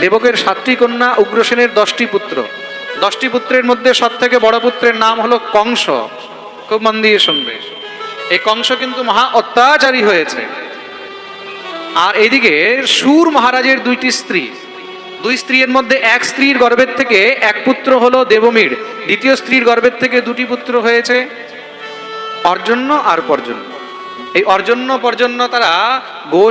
দেবকের সাতটি কন্যা, উগ্রসেনের দশটি পুত্র। দশটি পুত্রের মধ্যে সব থেকে বড় পুত্রের নাম হলো কংস। খুব মন দিয়ে শুনবে। এই কংস কিন্তু মহা অত্যাচারী হয়েছে। আর এইদিকে সুর মহারাজের দুইটি স্ত্রী। দুই স্ত্রীর মধ্যে এক স্ত্রীর গর্ভের থেকে এক পুত্র হলো দেবমীর। দ্বিতীয় স্ত্রীর গর্ভের থেকে দুটি পুত্র হয়েছে। অর্জন্য আর পর্জন্য। এই অর্জন্য পর্জন্য তারা গো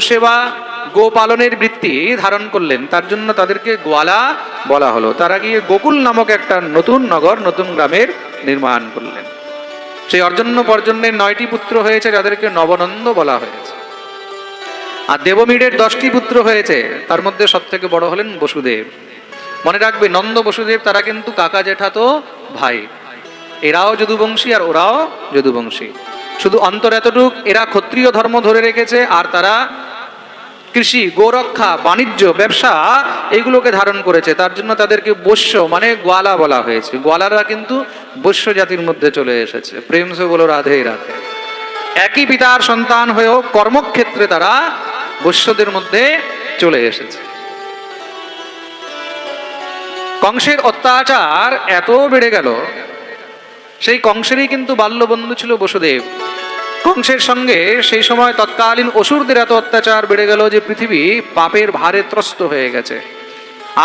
সেবা গো বৃত্তি ধারণ করলেন, তার জন্য তাদেরকে গোয়ালা বলা হলো। তারা গিয়ে গোকুল নামক একটা নতুন নগর, নতুন গ্রামের নির্মাণ করলেন। সেই অর্জন্য পর্জন্যের নয়টি পুত্র হয়েছে যাদেরকে নবনন্দ বলা হয়েছে। আর দেবমীরের দশটি পুত্র হয়েছে, তার মধ্যে সব থেকে বড় হলেন বসুদেব। মনে রাখবে, নন্দ, বসুদেব, তারা কিন্তু কাকা জেঠা তো ভাই। এরাও যদুবংশী আর ওরাও যদুবংশী। শুধু অন্তর এতটুক, এরা ক্ষত্রিয় ধর্ম ধরে রেখেছে, আর তারা কৃষি, গোরক্ষা, বাণিজ্য, ব্যবসা এগুলোকে ধারণ করেছে। তার জন্য তাদেরকে বৈশ্য মানে গোয়ালা বলা হয়েছে। গোয়ালারা কিন্তু বৈশ্য জাতির মধ্যে চলে এসেছে। প্রেম সে বলো, রাধে রাধে। একই পিতার সন্তান হয়েও কর্মক্ষেত্রে তারা বৈশ্যদের মধ্যে চলে এসেছে। কংসের অত্যাচার এত বেড়ে গেল, সেই কংসেরই কিন্তু বাল্যবন্ধু ছিল বসুদেব। কংসের সঙ্গে সেই সময় তৎকালীন অসুরদের এত অত্যাচার বেড়ে গেল যে পৃথিবী পাপের ভারে ত্রস্ত হয়ে গেছে।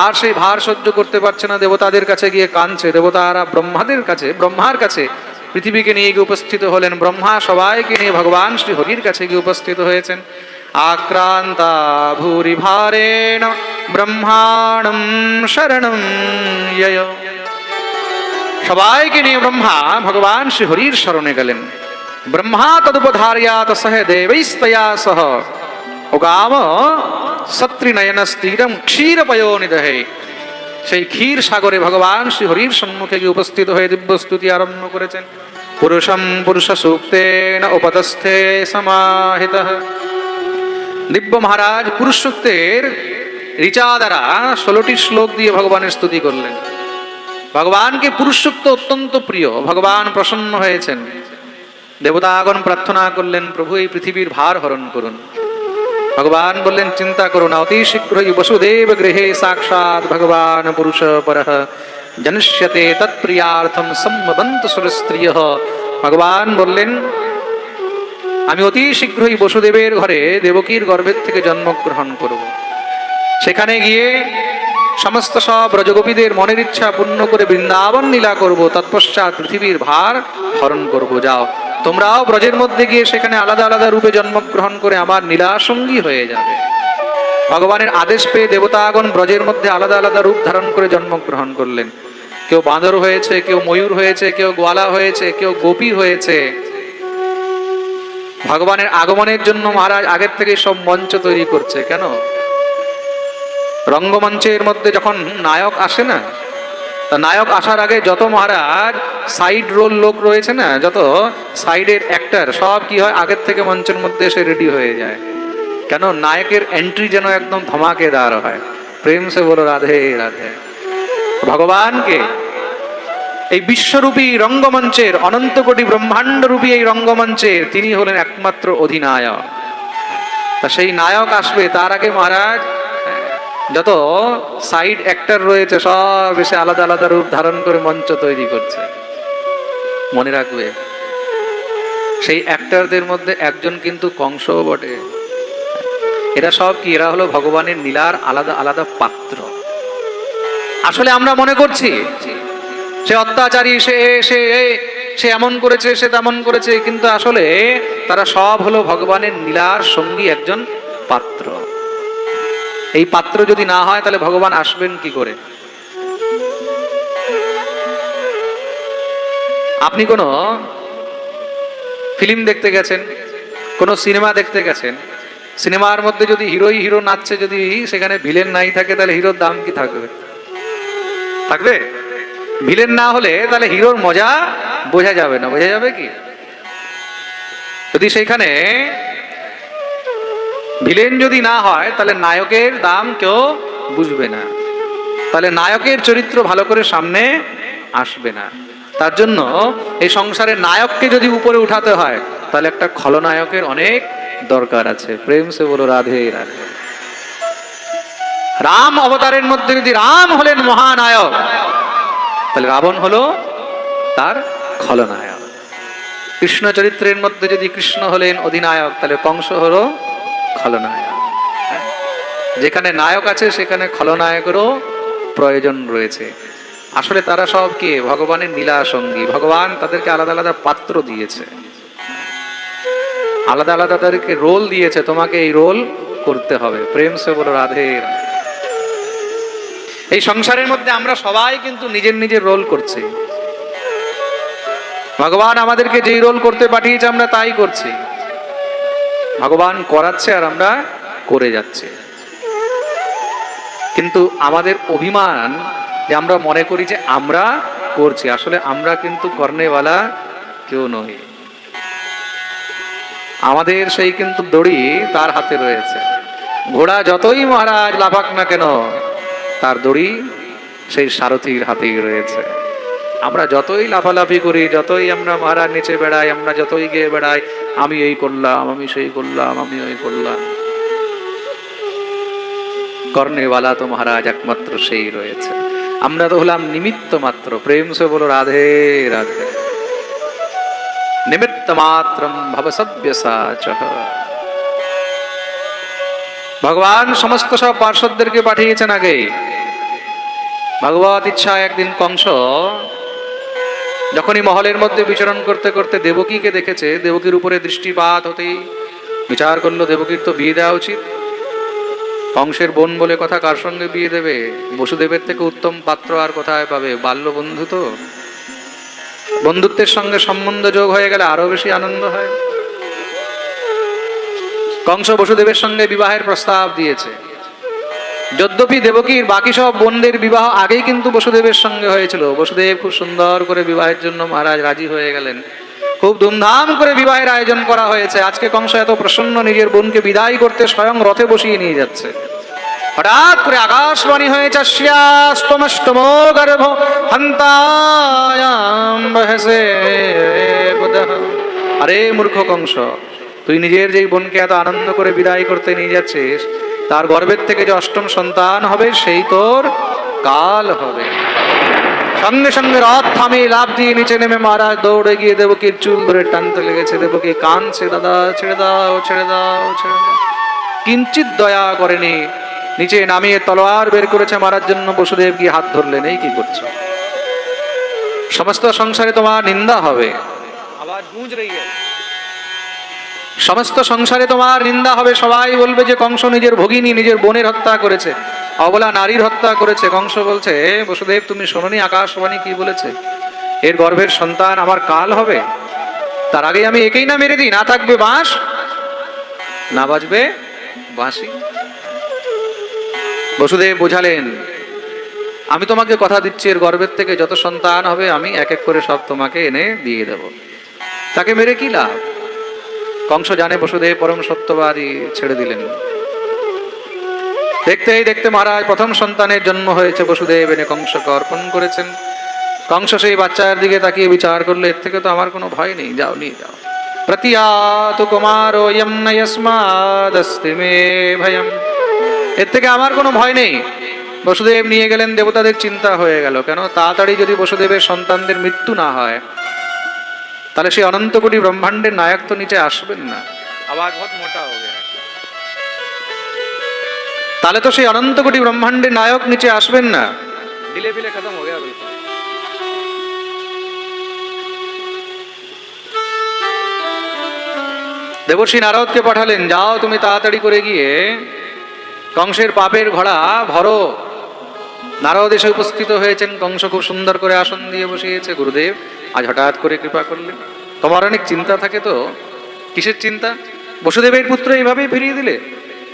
আর সেই ভার সহ্য করতে পারছে না দেবতাদের কাছে গিয়ে কাঁদছে। দেবতারা ব্রহ্মাদের কাছে, ব্রহ্মার কাছে পৃথিবীকে নিয়ে গিয়ে উপস্থিত হলেন। ব্রহ্মা সবাইকে নিয়ে ভগবান শ্রী হরির কাছে গিয়ে উপস্থিত হয়েছেন। আক্রান্তা ভূরি ভারেণ ব্রহ্মাণম শরণম সবাইকে নিয়ে ব্রহ্মা ভগবান শ্রী হরির স্মরণে গেলেন। ব্রহ্মা তদুপধার্যাত সহ দেবৈস্তয়া সহ ওগাম সত্রিনয়ন স্থিরম ক্ষীরপয়ো নিদহে সেই ক্ষীর সাগরে ভগবান শ্রী হরির সম্মুখে গিয়ে উপস্থিত হয়ে দিব্য স্তুতি আরম্ভ করেছেন। পুরুষম পুরুষ সূক্তেন উপতস্থে সমাহিত। দিব্য মহারাজ পুরুষ সূক্তের ঋচা দ্বারা ষোলোটি শ্লোক দিয়ে ভগবানের স্তুতি করলেন। ভগবানকে পুরুষোক্ত অত্যন্ত প্রিয়। ভগবান প্রসন্ন হয়েছেন। দেবতাগণ প্রার্থনা করলেন, প্রভু, এই পৃথিবীর ভার হরণ করুন। ভগবান বললেন, চিন্তা করো না, অতি শীঘ্রই বসুদেব গৃহে সাক্ষাৎ ভগবান পুরুষ পর। জনিষ্যতে তৎপ্রিয়ার্থম সম্মবন্ত সুরস্ত্রিয়। ভগবান বললেন, আমি অতি শীঘ্রই বসুদেবের ঘরে দেবকীর গর্ভের থেকে জন্মগ্রহণ করব। সেখানে গিয়ে সমস্ত সব ব্রজগোপীদের মনের ইচ্ছা পূর্ণ করে বৃন্দাবন লীলা করব। তৎপশ্চাৎ পৃথিবীর ভার হরণ করব। যাও। তোমরাও ব্রজের মধ্যে গিয়ে সেখানে আলাদা আলাদা রূপে জন্মগ্রহণ করে আমার নীলাসঙ্গী হয়ে যাবে। ভগবানের আদেশ পেয়ে দেবতাগণ ব্রজের মধ্যে আলাদা আলাদা রূপ ধারণ করে জন্মগ্রহণ করলেন। কেউ বাঁদর হয়েছে, কেউ ময়ূর হয়েছে, কেউ গোয়ালা হয়েছে, কেউ গোপী হয়েছে। ভগবানের আগমনের জন্য মহারাজ আগের থেকে সব মঞ্চ তৈরি করছে, কেন? রঙ্গমঞ্চের মধ্যে যখন নায়ক আসে না, তা নায়ক আসার আগে যত মহারাজ সাইড রোল লোক রয়েছে না, যত সাইডের অ্যাক্টার সব কি হয় আগের থেকে মঞ্চের মধ্যে এসে রেডি হয়ে যায়। কেন নায়কের এন্ট্রি যেন একদম ধমাকে ধমাকেদার হয়। প্রেম সে বলো, রাধে রাধে। ভগবানকে এই বিশ্বরূপী রঙ্গমঞ্চের, অনন্ত কোটি ব্রহ্মাণ্ডরূপী এই রঙ্গমঞ্চের তিনি হলেন একমাত্র অধিনায়ক। তা সেই নায়ক আসবে তার আগে মহারাজ যত সাইড অ্যাক্টর রয়েছে, সব এসে আলাদা আলাদা রূপ ধারণ করে মঞ্চ তৈরি করছে। মনে রাখবে, সেই অ্যাক্টারদের মধ্যে একজন কিন্তু কংসও বটে। এরা সব কি? এরা হলো ভগবানের নীলার আলাদা আলাদা পাত্র। আসলে আমরা মনে করছি, সে অত্যাচারী, সে সে সে এমন করেছে, সে তেমন করেছে, কিন্তু আসলে তারা সব হলো ভগবানের নীলার সঙ্গী একজন পাত্র। এই পাত্র যদি না হয়, তাহলে ভগবান আসবেন কি করে? আপনি কোনো ফিল্ম দেখতে গেছেন? কোনো সিনেমা দেখতে গেছেন? সিনেমার মধ্যে যদি হিরোই, হিরো নাচছে, যদি সেখানে ভিলেন নাই থাকে, তাহলে হিরোর দাম কি থাকবে? থাকবে? ভিলেন না হলে তাহলে হিরোর মজা বোঝা যাবে না। বোঝা যাবে কি? যদি সেইখানে ভিলেন যদি না হয়, তাহলে নায়কের দাম কেউ বুঝবে না। তাহলে নায়কের চরিত্র ভালো করে সামনে আসবে না। তার জন্য এই সংসারে নায়ককে যদি উপরে উঠাতে হয়, তাহলে একটা খলনায়কের অনেক দরকার আছে। প্রেম সে বলো, রাধে রাধে। রাম অবতারের মধ্যে যদি রাম হলেন মহানায়ক, তাহলে রাবণ হলো তার খলনায়ক। কৃষ্ণ চরিত্রের মধ্যে যদি কৃষ্ণ হলেন অধিনায়ক, তাহলে কংস হলো খলনায়ক? যেখানে নায়ক আছে, সেখানে খলনায়কেরও প্রয়োজন রয়েছে। আসলে তারা সব কে? ভগবানের নীলা সঙ্গী ভগবান তাদেরকে আলাদা আলাদা পাত্র দিয়েছে। আলাদা আলাদা তাদেরকে রোল দিয়েছে। তোমাকে এই রোল করতে হবে। প্রেম সে বলো, রাধে। এই সংসারের মধ্যে আমরা সবাই কিন্তু নিজের নিজের রোল করছি। ভগবান আমাদেরকে যেই রোল করতে পাঠিয়েছে, আমরা তাই করছি। ভগবান করাচ্ছে আর আমরা করে যাচ্ছি। কিন্তু আমাদের অভিমান যে আমরা মনে করি যে আমরা করছি। আসলে আমরা কিন্তু কর্নেওয়ালা কেউ নই। আমাদের সেই কিন্তু দড়ি তার হাতে রয়েছে। ঘোড়া যতই মহারাজ লাফাক না কেন, তার দড়ি সেই সারথীর হাতেই রয়েছে। আমরা যতই লাফালাফি করি, যতই আমরা মহারাজ নিচে বেড়াই, আমরা যতই গিয়ে বেড়াই, আমি এই করলাম, আমি সেই করলাম, আমি ওই করলাম। কর্ণেওয়ালা তো মহারাজ একমাত্র সেই রয়েছে। আমরা তো হলাম নিমিত্ত মাত্র। প্রেম সে বলো, রাধে রাধে। নিমিত্ত মাত্রম ভবসব্যসাচ ভগবান সমস্ত সব পার্শ্বদেরকে পাঠিয়েছেন আগে। ভগবত ইচ্ছা একদিন কংস যখনই মহলের মধ্যে বিচরণ করতে করতে দেবকীকে দেখেছে, দেবকীর উপরে দৃষ্টিপাত হতেই বিচার করল, দেবকীর তো বিয়ে দেওয়া উচিত। কংসের বোন বলে কথা কার সঙ্গে বিয়ে দেবে? বসুদেবের থেকে উত্তম পাত্র আর কোথায় পাবে? বাল্য বন্ধু তো? বন্ধুত্বের সঙ্গে সম্বন্ধ যোগ হয়ে গেলে আরও বেশি আনন্দ হয়। কংস বসুদেবের সঙ্গে বিবাহের প্রস্তাব দিয়েছে। যদ্যপি দেবকীর বাকি সব বোনদের বিবাহ আগেই কিন্তু বসুদেবের সঙ্গে হয়েছিল। বসুদেব খুব সুন্দর করে বিবাহের জন্য মহারাজ রাজি হয়ে গেলেন। খুব ধুমধাম করে বিবাহের আয়োজন করা হয়েছে। আজকে কংস এত প্রসন্ন নিজের বোনকে বিদায় করতে স্বয়ং রথে বসিয়ে নিয়ে যাচ্ছে। হঠাৎ করে আকাশবাণী হয়েছে শ্রিয়াস্তমষ্টমো গর্ভ হন্তায়াম আরে মূর্খ কংস, তুই নিজের যেই বোনকে এত আনন্দ করে বিদায় করতে নিয়ে যাচ্ছিস, তার গর্ভের থেকে যে অষ্টম সন্তান হবে, সেই তোর কাল হবে। সঙ্গে সঙ্গে রথ থামে লাভ দিয়ে নিচে নেমে মারা দৌড়ে গিয়ে দেবকীর চুল ধরে টানতে লেগেছে। দেবকী কানছে দাদা, ছেড়ে দাও ছেড়ে দাও ছেড়ে দাও। কিঞ্চিত দয়া করেনি। নিচে নামিয়ে তলোয়ার বের করেছে মারার জন্য বসুদেব গিয়ে হাত ধরলেন, এই কি করছ? সমস্ত সংসারে তোমার নিন্দা হবে। আবার গুঁজ है সমস্ত সংসারে তোমার নিন্দা হবে। সবাই বলবে যে কংস নিজের ভগিনী, নিজের বোনের হত্যা করেছে। অবলা নারীর হত্যা করেছে। কংস বলছে, "এ বসুদেব, তুমি শোনোনি আকাশবাণী কি বলেছে? এর গর্ভের সন্তান আমার কাল হবে। তার আগে আমি একেই না মেরে দিই। না থাকবে বাঁশ, না বাজবে বাঁশি। বসুদেব বোঝালেন, আমি তোমাকে কথা দিচ্ছি, এর গর্ভের থেকে যত সন্তান হবে, আমি এক এক করে সব তোমাকে এনে দিয়ে দেব। তাকে মেরে কি লাভ? কংস জানে বসুদেব পরম সত্যবাদী ছেড়ে দিলেন। দেখতেই দেখতে মহারাজ, প্রথম সন্তানের জন্ম হয়েছে বসুদেব, এনে কংসকে অর্পণ করেছেন। কংস সেই বাচ্চার দিকে তাকিয়ে বিচার করল, এর থেকে তো আমার কোনো ভয় নেই, যাও, নিয়ে যাও। প্রতিয়াতু কুমারো ইয়ম নয়স্মাদস্তি মে ভয়ম। এর থেকে আমার কোনো ভয় নেই। বসুদেব নিয়ে গেলেন, দেবতাদের চিন্তা হয়ে গেল। কেন? তাড়াতাড়ি যদি বসুদেবের সন্তানদের মৃত্যু না হয় তাহলে সেই অনন্ত কোটি ব্রহ্মাণ্ডের নায়ক তো নিচে আসবেন না। আওয়াজ বহুত মোটা গেছে। তাহলে তো সেই অনন্ত কোটি ব্রহ্মাণ্ডের নায়ক নিচে আসবেন না। দিলে ফিলে খতম হয়ে গেল দেবর্ষী নারদকে পাঠালেন যাও তুমি তাড়াতাড়ি করে গিয়ে কংসের পাপের ঘোড়া ভরো। নারদ এসে উপস্থিত হয়েছেন কংস খুব সুন্দর করে আসন দিয়ে বসিয়েছে গুরুদেব। আজ হঠাৎ করে কৃপা করলেন। তোমার অনেক চিন্তা থাকে তো? কিসের চিন্তা? বসুদেবের পুত্র এইভাবেই ফিরিয়ে দিলে।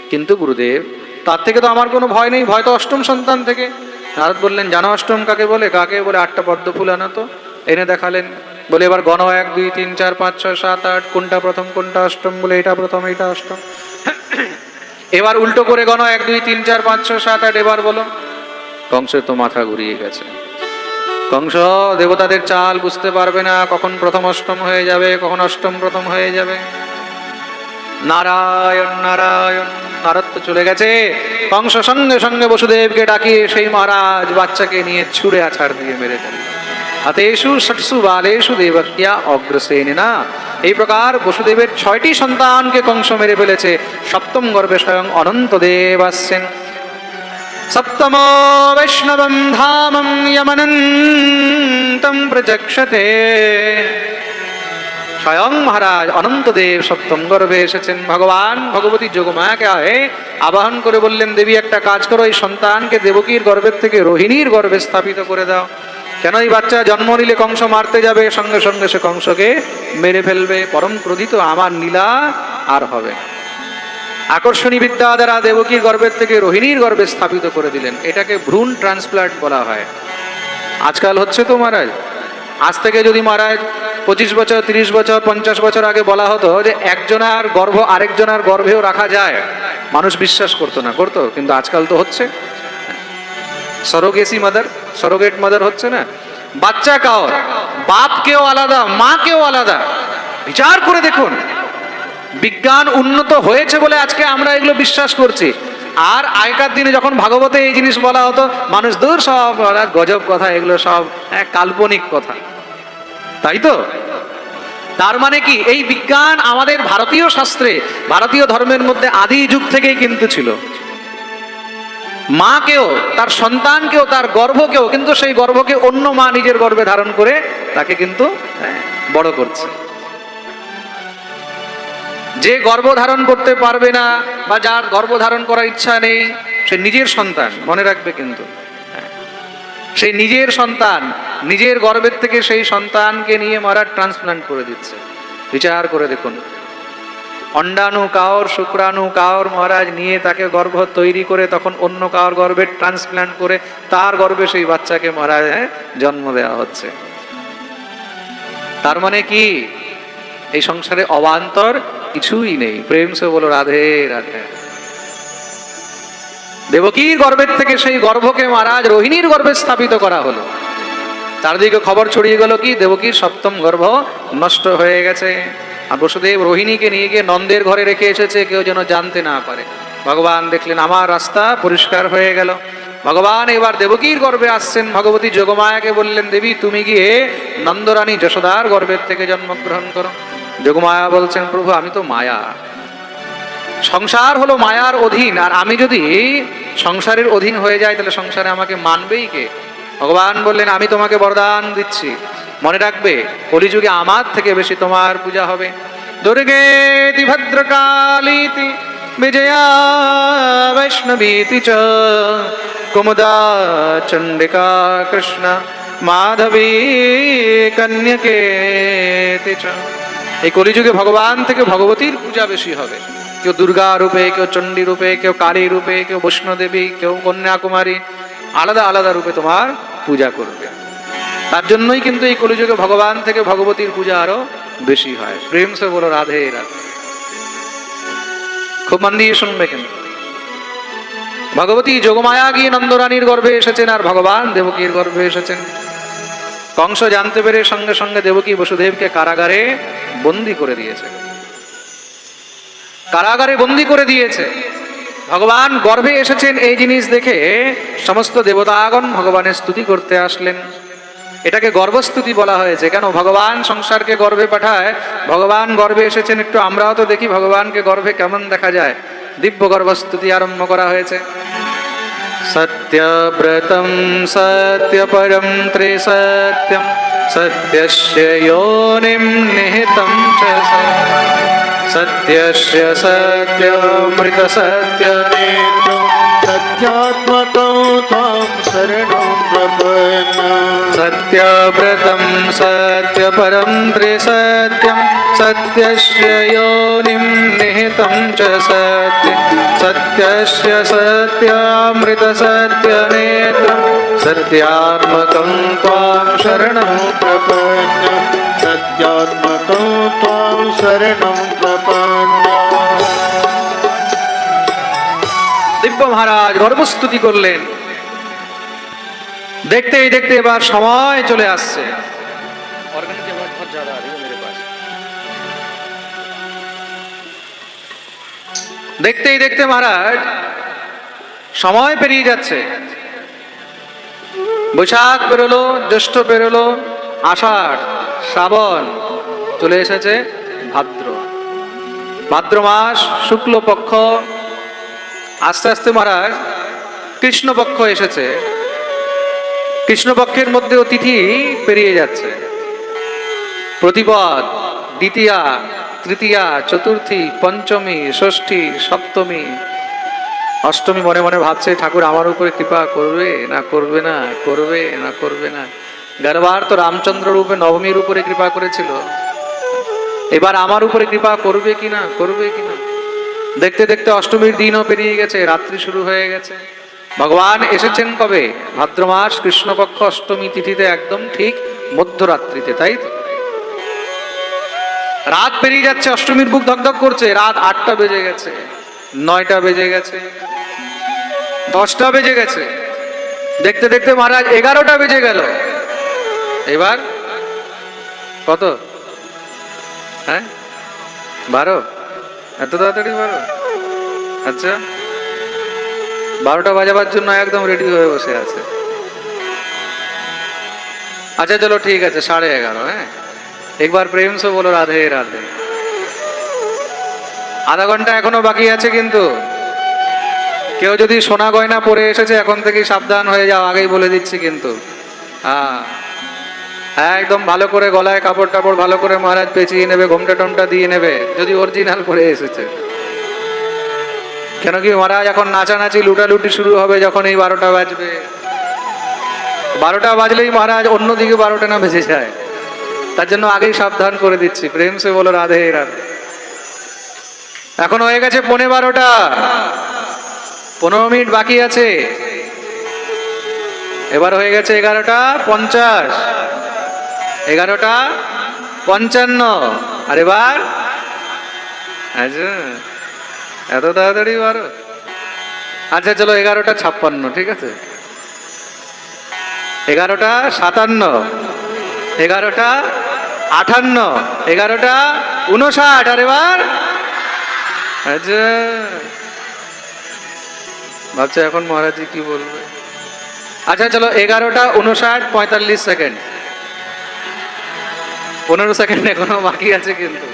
কিন্তু গুরুদেব, তার থেকে তো আমার কোনো ভয় নেই, ভয় তো অষ্টম সন্তান থেকে। নারদ বললেন, জানো অষ্টম কাকে বলে? কাকে বলে? আটটা পদ্ম ফুল আনো তো? এনে দেখালেন, বলে, এবার গণ এক, দুই, তিন, চার, পাঁচ, ছয়, সাত, আট, কোনটা প্রথম, কোনটা অষ্টম? বলে, এটা প্রথম, এটা অষ্টম। এবার উল্টো করে গণ এক, দুই, তিন, চার, পাঁচ, ছয়, সাত, আট, এবার বলো। কংসের তো মাথা ঘুরিয়ে গেছে। কংস দেবতাদের চাল বুঝতে পারবে না, কখন প্রথম অষ্টম হয়ে যাবে, কখন অষ্টম প্রথম হয়ে যাবে। নারায়ণ নারায়ণ, নারদ তো চলে গেছে। কংস সঙ্গে সঙ্গে বসুদেবকে ডাকিয়ে সেই মহারাজ বাচ্চাকে নিয়ে ছুড়ে আছাড় দিয়ে মেরে ফেলল হাতেষু, ষটসু, বালেষু দেবকিয়া অগ্রসেন না। এই প্রকার বসুদেবের ছয়টি সন্তানকে কংস মেরে ফেলেছে। সপ্তম গর্ভে স্বয়ং অনন্ত দেব আসছেন। সপ্তমো বৈষ্ণবম ধামম यमनन्तं প্রচক্ষতে স্বয়ং মহারাজ অনন্তদেব সপ্তম গর্ভে এসেছেন ভগবান ভগবতী যোগমায়াকে আহে আবাহন করে বললেন দেবী একটা কাজ করো এই সন্তানকে দেবকীর গর্ভের থেকে রোহিণীর গর্ভে স্থাপিত করে দাও কেন এই বাচ্চা জন্ম নিলে কংস মারতে যাবে সঙ্গে সঙ্গে সে কংসকে মেরে ফেলবে পরম ক্রোধিত আমার নীলা আর হবে না আকর্ষণী বিদ্যা দ্বারা দেবকীর গর্ভের থেকে রোহিণীর গর্ভে স্থাপিত করে দিলেন। এটাকে ভ্রূণ ট্রান্সপ্লান্ট বলা হয়। আজকাল হচ্ছে তো মহারাজ, আজ থেকে যদি মহারাজ পঁচিশ বছর, তিরিশ বছর, পঞ্চাশ বছর আগে বলা হতো যে একজনার গর্ভ আরেকজনার গর্ভেও রাখা যায়, মানুষ বিশ্বাস করতো না। করতো, কিন্তু আজকাল তো হচ্ছে। সরোগেসি মাদার, সরোগেট মাদার হচ্ছে না? বাচ্চা কাওর বাপ কেউ আলাদা মা কেউ আলাদা। বিচার করে দেখুন। বিজ্ঞান উন্নত হয়েছে বলে আজকে আমরা এগুলো বিশ্বাস করছি। আর আগেকার দিনে যখন ভাগবতে এই জিনিস বলা হতো মানুষ দূর সব গজব কথা এগুলো সব এক কাল্পনিক কথা। তাই তো? তার মানে কি এই বিজ্ঞান আমাদের ভারতীয় শাস্ত্রে ভারতীয় ধর্মের মধ্যে আদি যুগ থেকেই কিন্তু ছিল। মাকেও তার সন্তানকেও তার গর্ভকেও কিন্তু সেই গর্ভকে অন্য মা নিজের গর্ভে ধারণ করে তাকে কিন্তু হ্যাঁ, বড় করছে। যে গর্ভ ধারণ করতে পারবে না বা যার গর্ভ ধারণ করার ইচ্ছা নেই সে নিজের সন্তান মনে রাখবে কিন্তু। হ্যাঁ। সেই নিজের সন্তান নিজের গর্ভের থেকে সেই সন্তানকে নিয়ে মারা ট্রান্সপ্লান্ট করে দিচ্ছে। বিচার করে দেখুন। অন্ডাণু কাওর শুক্রাণু কাওর মহারাজ নিয়ে তাকে গর্ভ তৈরি করে তখন অন্য কাওর গর্ভে ট্রান্সপ্লান্ট করে তার গর্ভে সেই বাচ্চাকে মহারাজ হ্যাঁ, জন্ম দেওয়া হচ্ছে। তার মানে কি? এই সংসারে অবান্তর কিছুই নেই। প্রেম সে বলো, রাধে রাধে। দেবকীর গর্ভের থেকে সেই গর্ভকে মহারাজ রোহিণীর গর্ভে স্থাপিত করা হলো। চারদিকে খবর ছড়িয়ে গেল কি, দেবকীর সপ্তম গর্ভ নষ্ট হয়ে গেছে। আর বসুদেব রোহিণীকে নিয়ে গিয়ে নন্দের ঘরে রেখে এসেছে, কেউ যেন জানতে না পারে। ভগবান দেখলেন, আমার রাস্তা পরিষ্কার হয়ে গেল। ভগবান এবার দেবকীর গর্ভে আসছেন। ভগবতী যোগমায়াকে বললেন, দেবী, তুমি গিয়ে নন্দরানী যশোদার গর্ভের থেকে জন্মগ্রহণ করো। যোগমায়া বলছেন, প্রভু, আমি তো মায়া। সংসার হলো মায়ার অধীন, আর আমি যদি সংসারের অধীন হয়ে যাই, তাহলে সংসারে আমাকে মানবেই কে? ভগবান বললেন, আমি তোমাকে বরদান দিচ্ছি। মনে রাখবে, কলিযুগে আমার থেকে বেশি তোমার পূজা হবে। দুর্গেতি ভদ্রকালীতি বিজয়া বৈষ্ণবীতি চ কুমুদা চণ্ডিকা কৃষ্ণ মাধবী কন্যকেতি চ। এই কলিযুগে ভগবান থেকে ভগবতীর পূজা বেশি হবে। কেউ দুর্গা রূপে, কেউ চণ্ডী রূপে, কেউ কালী রূপে, কেউ বৈষ্ণদেবী, কেউ কন্যাকুমারী, আলাদা আলাদা রূপে তোমার পূজা করবে। তার জন্যই কিন্তু এই কলিযুগে ভগবান থেকে ভগবতীর পূজা আরও বেশি হয়। প্রেম সে বলো, রাধে রাধে। খুব মন দিয়ে শুনবে কিন্তু ভগবতী যোগমায়া গিয়ে নন্দরানীর গর্ভে এসেছেন আর ভগবান দেবকীর গর্ভে এসেছেন। কংস জানতে পেরে সঙ্গে সঙ্গে দেবকী বসুদেবকে কারাগারে বন্দি করে দিয়েছে। কারাগারে বন্দি করে দিয়েছে। ভগবান গর্ভে এসেছেন এই জিনিস দেখে সমস্ত দেবতাগণ ভগবানের স্তুতি করতে আসলেন। এটাকে গর্ভস্তুতি বলা হয়েছে। কেন? ভগবান সংসারকে গর্ভে পাঠায়। ভগবান গর্ভে এসেছেন, একটু আমরাও তো দেখি ভগবানকে গর্ভে কেমন দেখা যায়। দিব্য গর্ভস্তুতি আরম্ভ করা হয়েছে। सत्यव्रतं सत्यपरं त्रिसत्यं सत्यस्य योनिं निहितं च सत्यस्य सत्यमृतसत्यनेत्रं। सत्यात्मकौ त्वां शरणं प्रपन्न। सत्यव्रतं सत्यपरं त्रिसत्यं सत्यस्य योनिं निहितं च सत्य सत्यस्य सत्यामृतसत्यनेत्रं सत्यात्मकं त्वां शरणं प्रपन्न सत्यात्मकौ त्वां शरणं प्रपन्न দিব্য মহারাজ গর্বস্তুতি করলেন দেখতেই দেখতে এবার সময় চলে আসছে। দেখতেই দেখতে মহারাজ সময় পেরিয়ে যাচ্ছে। বৈশাখ পেরোলো জ্যৈষ্ঠ পেরোলো আষাঢ় শ্রাবণ চলে এসেছে ভাদ্র। ভাদ্র মাস শুক্লপক্ষ আস্তে আস্তে মহারাজ কৃষ্ণপক্ষ এসেছে। কৃষ্ণপক্ষের মধ্যেও তিথি পেরিয়ে যাচ্ছে। প্রতিপদ, দ্বিতীয়া, তৃতীয়া, চতুর্থী, পঞ্চমী, ষষ্ঠী, সপ্তমী। অষ্টমী মনে মনে ভাবছে, ঠাকুর, আমার উপরে কৃপা করবে না করবে না করবে না করবে না। গরবার তো রামচন্দ্র রূপে নবমীর উপরে কৃপা করেছিল। এবার আমার উপরে কৃপা করবে কি না করবে কি না দেখতে দেখতে অষ্টমীর দিনও পেরিয়ে গেছে, রাত্রি শুরু হয়ে গেছে। ভগবান এসেছেন কবে? ভাদ্র মাস, কৃষ্ণপক্ষ, অষ্টমী তিথিতে একদম ঠিক মধ্যরাত্রিতে, তাই তো? রাত পেরিয়ে যাচ্ছে, অষ্টমীর বুক ধকধক করছে, রাত আটটা বেজে গেছে, নয়টা বেজে গেছে, দশটা বেজে গেছে, দেখতে দেখতে মহারাজ এগারোটা বেজে গেল। এবার কত? হ্যাঁ? বারো? এত তাড়াতাড়ি বারো? আচ্ছা। বারোটা বাজাবার জন্য একদম রেডি হয়ে বসে আছে। আচ্ছা চলো, ঠিক আছে, সাড়ে এগারো হ্যাঁ? একবার প্রেম বলো, রাধে রাধে। আধা ঘণ্টা এখনও বাকি আছে কিন্তু। কেউ যদি সোনা গয়না পরে এসেছে, এখন থেকে সাবধান হয়ে যাও, আগেই বলে দিচ্ছি কিন্তু। হ্যাঁ। হ্যাঁ একদম ভালো করে গলায় কাপড় টাপড় ভালো করে মহারাজ পেঁচিয়ে নেবে ঘোমটা টমটা দিয়ে নেবে, যদি অরিজিনাল পরে এসেছে। কেন কি মহারাজ, এখন নাচানাচি, লুটালুটি শুরু হবে যখন এই বারোটা বাজবে। বারোটা বাজলেই মহারাজ অন্যদিকে বারোটা না বেজে যায়। তার জন্য আগেই সাবধান করে দিচ্ছি। প্রেম সে বলো, রাধে রাধে। এখন হয়ে গেছে পনে বারোটা। পনেরো মিনিট বাকি আছে। এবার হয়ে গেছে এগারোটা পঞ্চাশ। এগারোটা পঞ্চান্ন। আর এবার আচ্ছা। এত তাড়াতাড়ি বারো। আচ্ছা চলো এগারোটা ছাপ্পান্ন, ঠিক আছে? এগারোটা সাতান্ন, এগারোটা আটান্ন এগারোটা উনষাট, আর এবার আচ্ছা। ভাবছে এখন মহারাজি কি বলবে। আচ্ছা চলো এগারোটা উনষাট পঁয়তাল্লিশ সেকেন্ড। পনেরো সেকেন্ড এখনও বাকি আছে কিন্তু।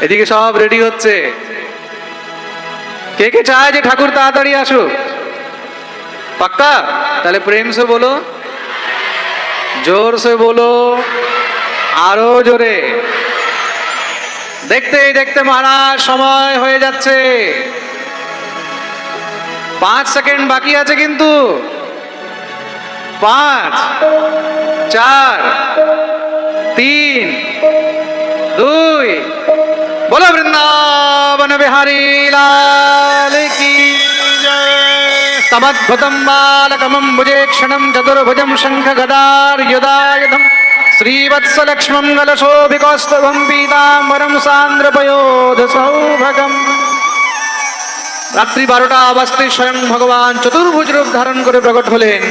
এদিকে সব রেডি হচ্ছে। কে কে চায় যে ঠাকুর তাড়াতাড়ি আসুক? পাক্কা? তাহলে প্রেম সে বলো, জোর সে বলো, আরও জোরে। দেখতে দেখতে মহারাজ, সময় হয়ে যাচ্ছে। পাঁচ সেকেন্ড বাকি আছে কিন্তু। পাঁচ, চার, তিন, দুই, বলো বৃন্দাবন। বিহারী লাল কি তমদ্ভুতম বালকমম ভুজে ক্ষণম চতুর্ভুজম শঙ্খ গদার युदायुधम श्रीवत्सलक्ष्मं गलशोभिकौस्तभं पीताम्बरं सान्द्रपयोध সৌভগম রাত্রি বারোটা বাজতে স্বয়ং ভগবান চতুর্ভুজ রূপ ধারণ করে প্রকট হলেন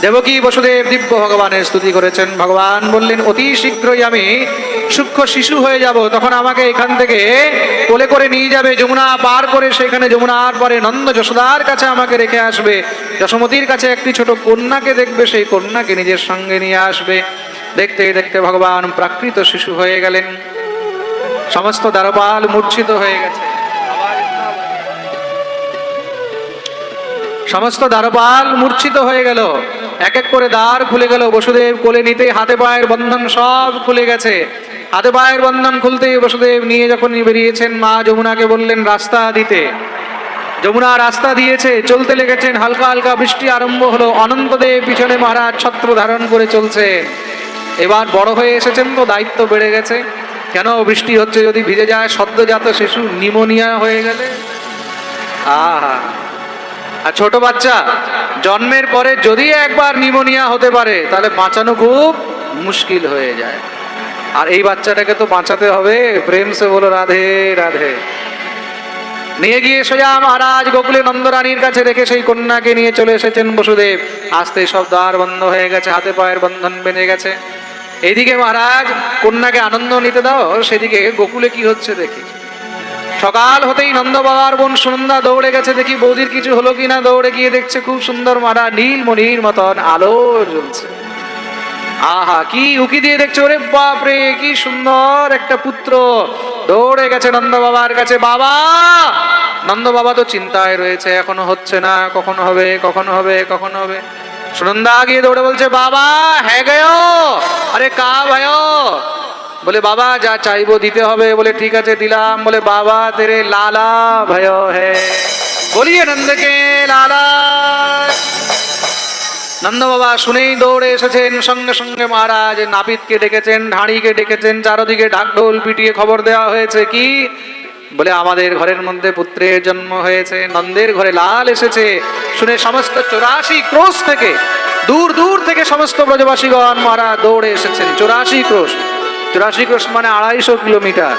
দেবকী বসুদেব দিব্য ভগবানের স্তুতি করেছেন। ভগবান বললেন, অতি শীঘ্রই আমি সূক্ষ্ম শিশু হয়ে যাব। তখন আমাকে এখান থেকে কোলে করে নিয়ে যাবে। যমুনা পার করে সেখানে যমুনার পরে নন্দ যশোদার কাছে আমাকে রেখে আসবে। যশোমতির কাছে একটি ছোট কন্যাকে দেখবে। সেই কন্যাকে নিজের সঙ্গে নিয়ে আসবে। দেখতে দেখতে ভগবান প্রাকৃত শিশু হয়ে গেলেন। সমস্ত দ্বারপাল মূর্ছিত হয়ে গেছে। সমস্ত দ্বারপাল মূর্ছিত হয়ে গেল। এক এক করে দ্বার খুলে গেল। বসুদেব কোলে নিতে হাতে পায়ের বন্ধন সব খুলে গেছে। হাতে পায়ের বন্ধন খুলতেই বসুদেব নিয়ে যখন বেরিয়েছেন, মা যমুনাকে বললেন, রাস্তা দিতে। যমুনা রাস্তা দিয়েছে, চলতে লেগেছেন, হালকা হালকা বৃষ্টি আরম্ভ হলো। অনন্তদেব পিছনে মহারাজ ছত্র ধারণ করে চলছে এবার বড় হয়ে এসেছেন তো দায়িত্ব বেড়ে গেছে। কেন বৃষ্টি হচ্ছে যদি ভিজে যায়? সদ্যজাত শিশু নিমোনিয়া হয়ে গেলে? আহা! আর ছোট বাচ্চা, জন্মের পরে যদি একবার নিমোনিয়া হতে পারে, তাহলে বাঁচানো খুব মুশকিল হয়ে যায়। আর এই বাচ্চাটাকে তো বাঁচাতে হবে। প্রেম সে বলো রাধে রাধে। নিয়ে গিয়ে সোজা মহারাজ গোকুলে নন্দরানীর কাছে রেখে সেই কন্যাকে নিয়ে চলে এসেছেন বসুদেব। আস্তে সব দ্বার বন্ধ হয়ে গেছে, হাতে পায়ের বন্ধন বেঁধে গেছে। এইদিকে মহারাজ, কন্যাকে আনন্দ নিতে দাও, সেদিকে গোকুলে কি হচ্ছে দেখি। সকাল হতেই নন্দ বাবার বোন সুনন্দা দৌড়ে গেছে, দেখি বৌদির কিছু হলো কিনা, দৌড়ে গিয়ে দেখছে খুব সুন্দর মারা নীল মনির মতন আলো জ্বলছে। আহা, কি উকি দিয়ে দেখছে, ওরে বাপরে, কি সুন্দর একটা পুত্র। দৌড়ে গেছে নন্দ বাবার কাছে, বাবা! নন্দ বাবা তো চিন্তায় রয়েছে, এখনও হচ্ছে না, কখন হবে কখন হবে কখন হবে। সুনন্দা গিয়ে দৌড়ে বলছে, বাবা হ্যাঁ গেও আরে কা ভাইও। বলে, বাবা, যা চাইব দিতে হবে। বলে, ঠিক আছে, দিলাম। বলে, বাবা, তেরে লালা ভয় হে। বলিয়ে নন্দকে, লালা। নন্দ বাবা শুনেই দৌড়ে এসেছেন। সঙ্গে সঙ্গে মহারাজ নাপিতকে ডেকেছেন, ঢাড়িকে ডেকেছেন, চারদিকে ঢাকঢোল পিটিয়ে খবর দেওয়া হয়েছে কি? বলে, আমাদের ঘরের মধ্যে পুত্রের জন্ম হয়েছে, নন্দের ঘরে লাল এসেছে। শুনে সমস্ত চৌরাশি ক্রোশ থেকে, দূর দূর থেকে সমস্ত ব্রজবাসীগণ মহারাজ দৌড়ে এসেছেন, চৌরাশি ক্রোশ। চৌরাশি ক্রোশ মানে আড়াইশো কিলোমিটার।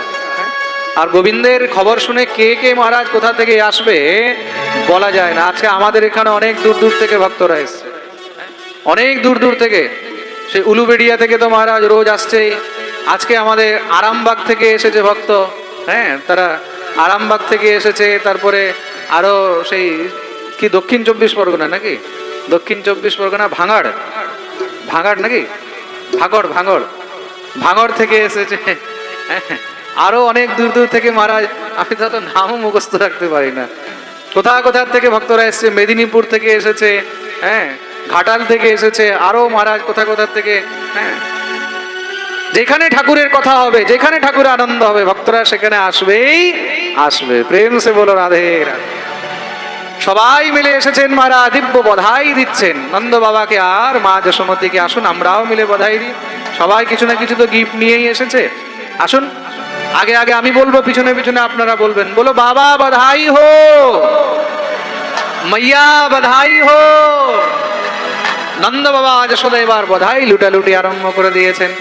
আর গোবিন্দের খবর শুনে কে কে মহারাজ কোথা থেকে আসবে, বলা যায় না। আজকে আমাদের এখানে অনেক দূর দূর থেকে ভক্তরা এসছে। অনেক দূর দূর থেকে। সেই উলুবেড়িয়া থেকে তো মহারাজ রোজ আসছে। আজকে আমাদের আরামবাগ থেকে এসেছে ভক্ত। হ্যাঁ তারা আরামবাগ থেকে এসেছে। তারপরে আরও সেই কি দক্ষিণ চব্বিশ পরগনা নাকি? দক্ষিণ চব্বিশ পরগনা ভাঙড়। ভাঙড় নাকি? ভাঙড় ভাঙড়। ভাঙড় থেকে এসেছে। আরও অনেক দূর দূর থেকে মহারাজ আমি তো নামও মুখস্থ রাখতে পারি না। কোথা কোথা থেকে ভক্তরা এসেছে? মেদিনীপুর থেকে এসেছে হ্যাঁ? ঘাটাল থেকে এসেছে, আরও মহারাজ কোথা কোথা থেকে? হ্যাঁ? যেখানে ঠাকুরের কথা হবে, যেখানে ঠাকুরের আনন্দ হবে, ভক্তরা সেখানে আসবেই আসবে। প্রেম সে বলো, রাধে রাধে। সবাই মিলে এসেছেন মারা দিব্য বধাই দিচ্ছেন। নন্দ বাবাকে আর মা যশোমতিকে আসুন, আমরাও মিলে বধাই দিই। সবাই কিছু না কিছু তো গিফট নিয়েই এসেছে। আসুন, আগে আগে আমি বলব, পিছনে পিছনে আপনারা বলবেন। বলো, বাবা বধাই হো, মাইয়া বধাই হো। নন্দ বাবা যশোদা এবার বধাই লুটালুটি আরম্ভ করে দিয়েছেন।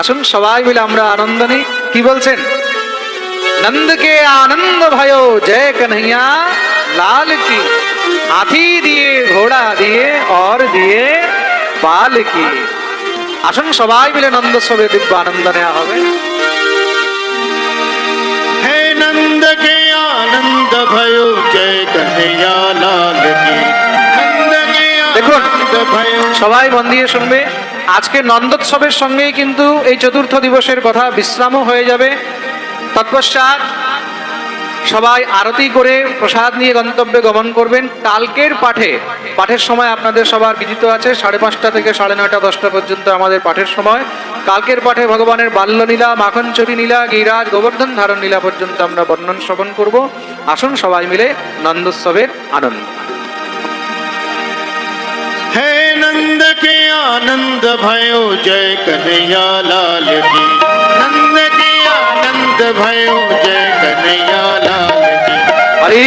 আসুন, সবাই মিলে আমরা আনন্দ নেই। কি বলছেন? নন্দকে আনন্দ ভাই জয় কানহিয়া लाल की हाथी दिए ঘোড়া দিয়ে और দিয়ে পাল কি আসুন সবাই মিলে নন্দোৎসবে দিব্য আনন্দ নেওয়া হবে हे नंद के आनंद भयो जय कन्हैया लाल की नंद के দেখুন। आनंद भयो সবাই মন দিয়ে শুনবে আজকে নন্দোৎসবের সঙ্গেই কিন্তু এই চতুর্থ দিবসের কথা বিশ্রামও হয়ে যাবে তৎপশ্চাৎ সবাই আরতি করে প্রসাদ নিয়ে গন্তব্যে গমন করবেন কালকের পাঠে পাঠের সময় আপনাদের সবার বিদিত আছে সাড়ে পাঁচটা থেকে সাড়ে নয়টা দশটা পর্যন্ত আমাদের পাঠের সময় কালকের পাঠে ভগবানের বাল্যলীলা মাখনচরী লীলা গিরাজ গোবর্ধন ধারণ লীলা পর্যন্ত আমরা বর্ণন শ্রবণ করব আসুন সবাই মিলে নন্দোৎসবের আনন্দ हे नंद के आनंद भयो जय कन्हैया लाल की नंद સિદ્ધ ભયું જય કનૈયા લાલ હરિ